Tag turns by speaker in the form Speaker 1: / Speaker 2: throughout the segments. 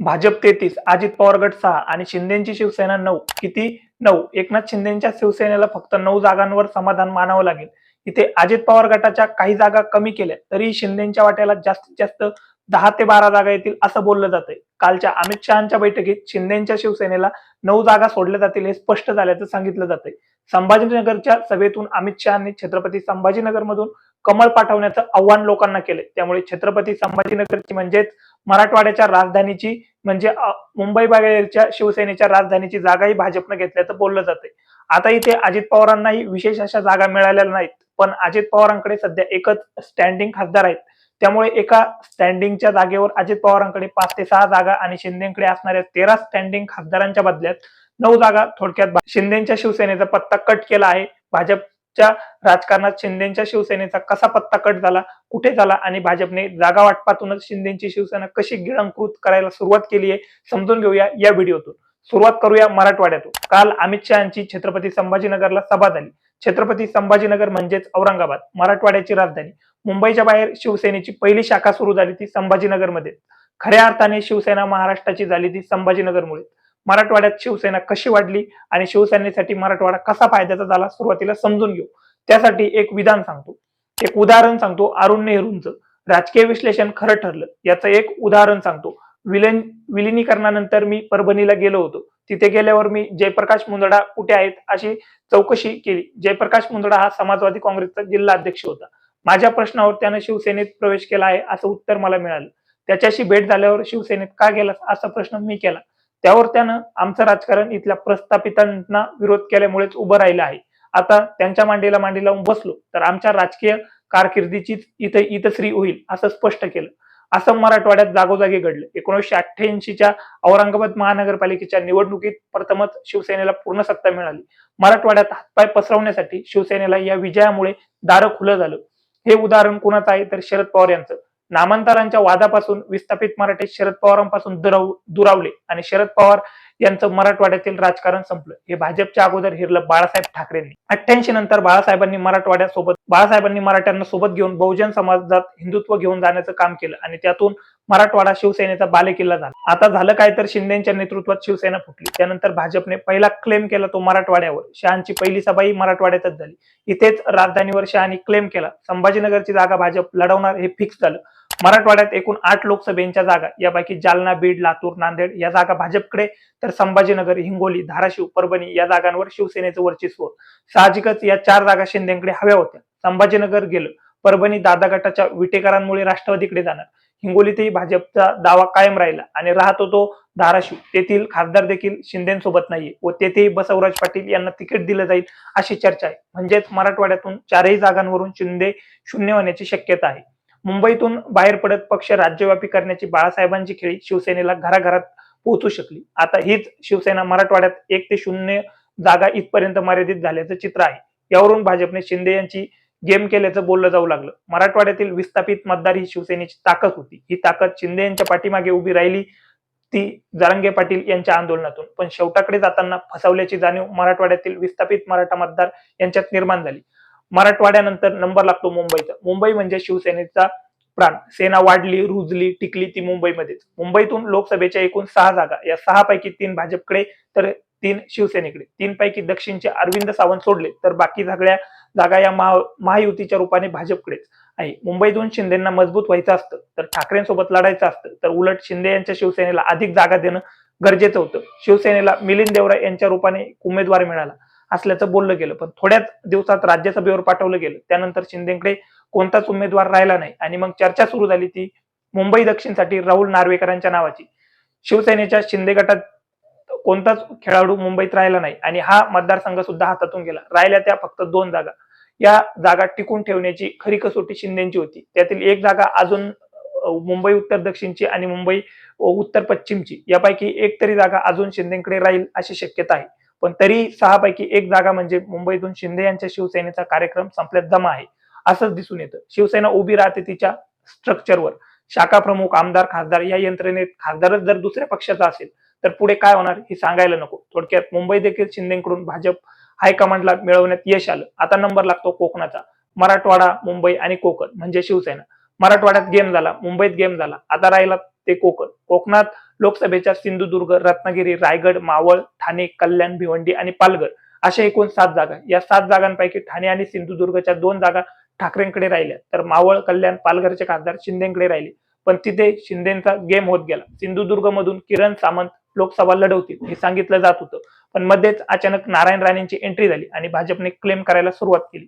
Speaker 1: भाजप तेहतीस अजित पवार गट सहा आणि शिंदेची शिवसेना नऊ. किती? नऊ. एकनाथ शिंदेच्या शिवसेनेला फक्त नऊ जागांवर समाधान मानावं लागेल. इथे अजित पवार गटाच्या काही जागा कमी केल्या तरी शिंदेच्या वाट्याला जास्तीत जास्त दहा ते बारा जागा येतील असं बोललं जातंय. कालच्या अमित शहाच्या बैठकीत शिंदेच्या शिवसेनेला नऊ जागा सोडल्या जातील हे स्पष्ट झाल्याचं सांगितलं जातंय. संभाजीनगरच्या सभेतून अमित शहानी छत्रपती संभाजीनगरमधून कमळ पाठवण्याचं आव्हान लोकांना केलंय. त्यामुळे छत्रपती संभाजीनगरची म्हणजेच मराठवाड्याच्या राजधानीची म्हणजे मुंबई बाहेरच्या शिवसेनेच्या राजधानीची जागाही भाजपनं घेतल्याचं बोललं जातंय. आता इथे अजित पवारांनाही विशेष अशा जागा मिळालेल्या नाहीत पण अजित पवारांकडे सध्या एकच स्टँडिंग खासदार आहेत. त्यामुळे एका स्टँडिंगच्या जागेवर अजित पवारांकडे पाच ते सहा जागा आणि शिंदेकडे असणाऱ्या तेरा स्टँडिंग खासदारांच्या बदल्यात नऊ जागा थोडक्यात शिंदेच्या शिवसेनेचा पत्ता कट केला आहे. भाजप भाजपच्या राजकारणात शिंदेच्या शिवसेनेचा कसा पत्ता कट झाला कुठे झाला आणि भाजपने जागा वाटपातूनच शिंदेची शिवसेना कशी गिळंकृत करायला सुरुवात केली आहे समजून घेऊया या व्हिडिओतून. सुरुवात करूया मराठवाड्यातून. काल अमित शहाची छत्रपती संभाजीनगरला सभा झाली. छत्रपती संभाजीनगर म्हणजेच औरंगाबाद मराठवाड्याची राजधानी. मुंबईच्या बाहेर शिवसेनेची पहिली शाखा सुरू झाली ती संभाजीनगरमध्ये. खऱ्या अर्थाने शिवसेना महाराष्ट्राची झाली ती संभाजीनगरमुळे. मराठवाड्यात शिवसेना कशी वाढली आणि शिवसेनेसाठी मराठवाडा कसा फायद्याचा झाला सुरुवातीला समजून घेऊ. त्यासाठी एक विधान सांगतो. एक उदाहरण सांगतो अरुण नेहरूंचं. राजकीय विश्लेषण खरं ठरलं. याचं एक उदाहरण सांगतो. विलीन विलिनीकरणानंतर मी परभणीला गेलो होतो. तिथे गेल्यावर मी जयप्रकाश मुंदडा कुठे आहेत अशी चौकशी केली. जयप्रकाश मुंदडा हा समाजवादी काँग्रेसचा जिल्हा अध्यक्ष होता. माझ्या प्रश्नावर त्यानं शिवसेनेत प्रवेश केला आहे असं उत्तर मला मिळालं. त्याच्याशी भेट झाल्यावर शिवसेनेत का गेलास असा प्रश्न मी केला. त्यावर त्यानं आमचं राजकारण इथल्या प्रस्थापितांना विरोध केल्यामुळेच उभं राहिलं आहे. आता त्यांच्या मांडीला मांडी लावून बसलो तर आमच्या राजकीय कारकिर्दीचीच इथं इतश्री होईल असं स्पष्ट केलं. असं मराठवाड्यात जागोजागी घडलं. एकोणीसशे अठ्ठ्याऐंशीच्या औरंगाबाद महानगरपालिकेच्या निवडणुकीत प्रथमच शिवसेनेला पूर्ण सत्ता मिळाली. मराठवाड्यात हातपाय पसरवण्यासाठी शिवसेनेला या विजयामुळे दारं खुलं झालं. हे उदाहरण कुणाचं आहे? तर शरद पवार यांचं. नामांतरांच्या वादापासून विस्थापित मराठी शरद पवारांपासून दुराव दुरावले आणि शरद पवार यांचं मराठवाड्यातील राजकारण संपलं. हे भाजपच्या अगोदर हिरलं बाळासाहेब ठाकरेंनी. अठ्ठ्याऐंशी नंतर बाळासाहेबांनी मराठवाड्यासोबत बाळासाहेबांनी मराठ्यांना सोबत घेऊन बहुजन समाजात हिंदुत्व घेऊन जाण्याचं काम केलं आणि त्यातून मराठवाडा शिवसेनेचा बालेकिल्ला झाला. आता झालं काय तर शिंदेच्या नेतृत्वात शिवसेना फुटली. त्यानंतर भाजपने पहिला क्लेम केला तो मराठवाड्यावर. शहांची पहिली सभाही मराठवाड्यातच झाली. इथेच राजधानीवर शहानी क्लेम केला. संभाजीनगरची जागा भाजप लढवणार हे फिक्स झालं. मराठवाड्यात एकूण आठ लोकसभेच्या जागा यापैकी जालना बीड लातूर नांदेड या जागा भाजपकडे तर संभाजीनगर हिंगोली धाराशिव परभणी या जागांवर शिवसेनेचं वर्चस्व. साहजिकच या चार जागा शिंदेकडे हव्या होत्या. संभाजीनगर गेलं परभणी दादा गटाच्या विटेकरांमुळे राष्ट्रवादीकडे जाणार. हिंगोलीतही भाजपचा दावा कायम राहिला आणि राहतो तो धाराशिव. तेथील खासदार देखील शिंदेसोबत नाहीये व तेथेही बसवराज पाटील यांना तिकीट दिलं जाईल अशी चर्चा आहे. म्हणजेच मराठवाड्यातून चारही जागांवरून शिंदे शून्य होण्याची शक्यता आहे. मुंबईतून बाहेर पडत पक्ष राज्यव्यापी करण्याची बाळासाहेबांची खेळी शिवसेनेला घराघरात पोहोचू शकली. आता हीच शिवसेना मराठवाड्यात एक ते शून्य जागा इथपर्यंत मर्यादित झाल्याचं चित्र आहे. यावरून भाजपने शिंदे यांची गेम केल्याचं बोललं जाऊ लागलं. मराठवाड्यातील विस्थापित मतदार ही शिवसेनेची ताकद होती. ही ताकद शिंदे यांच्या पाठीमागे उभी राहिली ती जारंगे पाटील यांच्या आंदोलनातून. पण शेवटाकडे जाताना फसवल्याची जाणीव मराठवाड्यातील विस्थापित मराठा मतदार यांच्यात निर्माण झाली. मराठवाड्यानंतर नंबर लागतो मुंबईचा. मुंबई म्हणजे शिवसेनेचा प्राण. सेना वाढली रुजली टिकली ती मुंबईमध्येच. मुंबईतून लोकसभेच्या एकूण सहा जागा. या सहा पैकी तीन भाजपकडे तर तीन शिवसेनेकडे. तीन पैकी दक्षिणचे अरविंद सावंत सोडले तर बाकी सगळ्या जागा या महा महायुतीच्या रूपाने भाजपकडेच आहे. मुंबईतून शिंदेना मजबूत व्हायचं असतं तर ठाकरेंसोबत लढायचं असतं तर उलट शिंदे यांच्या शिवसेनेला अधिक जागा देणं गरजेचं होतं. शिवसेनेला मिलिंद देवरा यांच्या रूपाने उमेदवार मिळाला. असल्याचं बोललं गेलं. पण थोड्याच दिवसात राज्यसभेवर पाठवलं गेलं. त्यानंतर शिंदेकडे कोणताच उमेदवार राहिला नाही. आणि मग चर्चा सुरू झाली ती मुंबई दक्षिणसाठी राहुल नार्वेकरांच्या नावाची. शिवसेनेच्या शिंदे गटात कोणताच खेळाडू मुंबईत राहिला नाही. आणि हा मतदारसंघ सुद्धा हातातून गेला. राहिल्या त्या फक्त दोन जागा. या जागा टिकून ठेवण्याची खरी कसोटी शिंदेची होती. त्यातील एक जागा अजून मुंबई उत्तर दक्षिणची आणि मुंबई उत्तर पश्चिमची. यापैकी एक तरी जागा अजून शिंदेकडे राहील अशी शक्यता आहे. पण तरी सहा पैकी एक जागा म्हणजे मुंबईतून शिंदे यांच्या शिवसेनेचा कार्यक्रम संपल्यात जमा आहे असंच दिसून येतं. शिवसेना उभी राहते तिच्या स्ट्रक्चरवर शाखा प्रमुख आमदार खासदार या यंत्रणेत खासदारच जर दुसऱ्या पक्षाचा असेल तर पुढे काय होणार हे सांगायला नको. थोडक्यात मुंबई देखील शिंदेकडून भाजप हायकमांडला मिळवण्यात यश आलं. आता नंबर लागतो कोकणाचा. मराठवाडा मुंबई आणि कोकण म्हणजे शिवसेना. मराठवाड्यात गेम झाला मुंबईत गेम झाला. आता राहिला ते कोकण. कोकणात लोकसभेच्या सिंधुदुर्ग रत्नागिरी रायगड मावळ ठाणे कल्याण भिवंडी आणि पालघर अशा एकूण सात जागा. या सात जागांपैकी ठाणे आणि सिंधुदुर्गच्या दोन जागा ठाकरेंकडे राहिल्या. तर मावळ कल्याण पालघरचे खासदार शिंदेकडे राहिले. पण तिथे शिंदेचा गेम होत गेला. सिंधुदुर्ग मधून किरण सामंत लोकसभा लढवतील हे सांगितलं जात होतं. पण मध्येच अचानक नारायण राणेंची एंट्री झाली आणि भाजपने क्लेम करायला सुरुवात केली.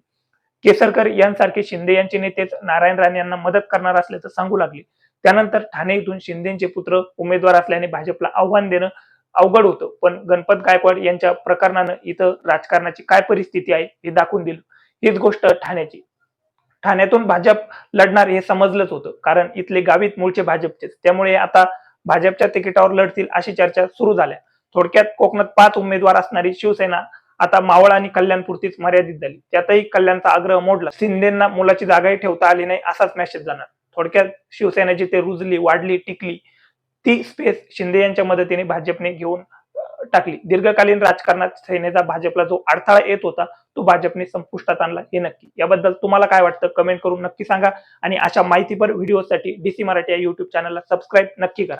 Speaker 1: केसरकर यांसारखे शिंदे यांचे नेतेच नारायण राणे यांना मदत करणार असल्याचं सांगू लागले. त्यानंतर ठाणे इथून शिंदेचे पुत्र उमेदवार असल्याने भाजपला आव्हान देणं अवघड होतं. पण गणपत गायकवाड यांच्या प्रकरणानं इथं राजकारणाची काय परिस्थिती आहे हे दाखवून दिलं. हीच गोष्ट ठाण्याची. ठाण्यातून भाजप लढणार हे समजलंच होतं. कारण इथले गावीत मूळचे भाजपचेच. त्यामुळे आता भाजपच्या तिकिटावर लढतील अशी चर्चा सुरू झाल्या. थोडक्यात कोकणात पाच उमेदवार असणारी शिवसेना आता मावळ आणि कल्याणपुरतीच मर्यादित झाली. त्यातही कल्याणचा आग्रह मोडला. शिंदेना मुलाची जागाही ठेवता आली नाही असाच मेसेज जाणार. थोडक्यात शिवसेना जिथे रुजली वाढली टिकली ती स्पेस शिंदे यांच्या मदतीने भाजपने घेऊन टाकली. दीर्घकालीन राजकारणात सेनेचा भाजपला जो अडथळा येत होता तो भाजपने संपुष्टात आणला हे नक्की. याबद्दल तुम्हाला काय वाटतं? कमेंट करून नक्की सांगा. आणि अशा माहितीपर व्हिडिओसाठी डीसी मराठी या युट्यूब चॅनलला सबस्क्राईब नक्की करा.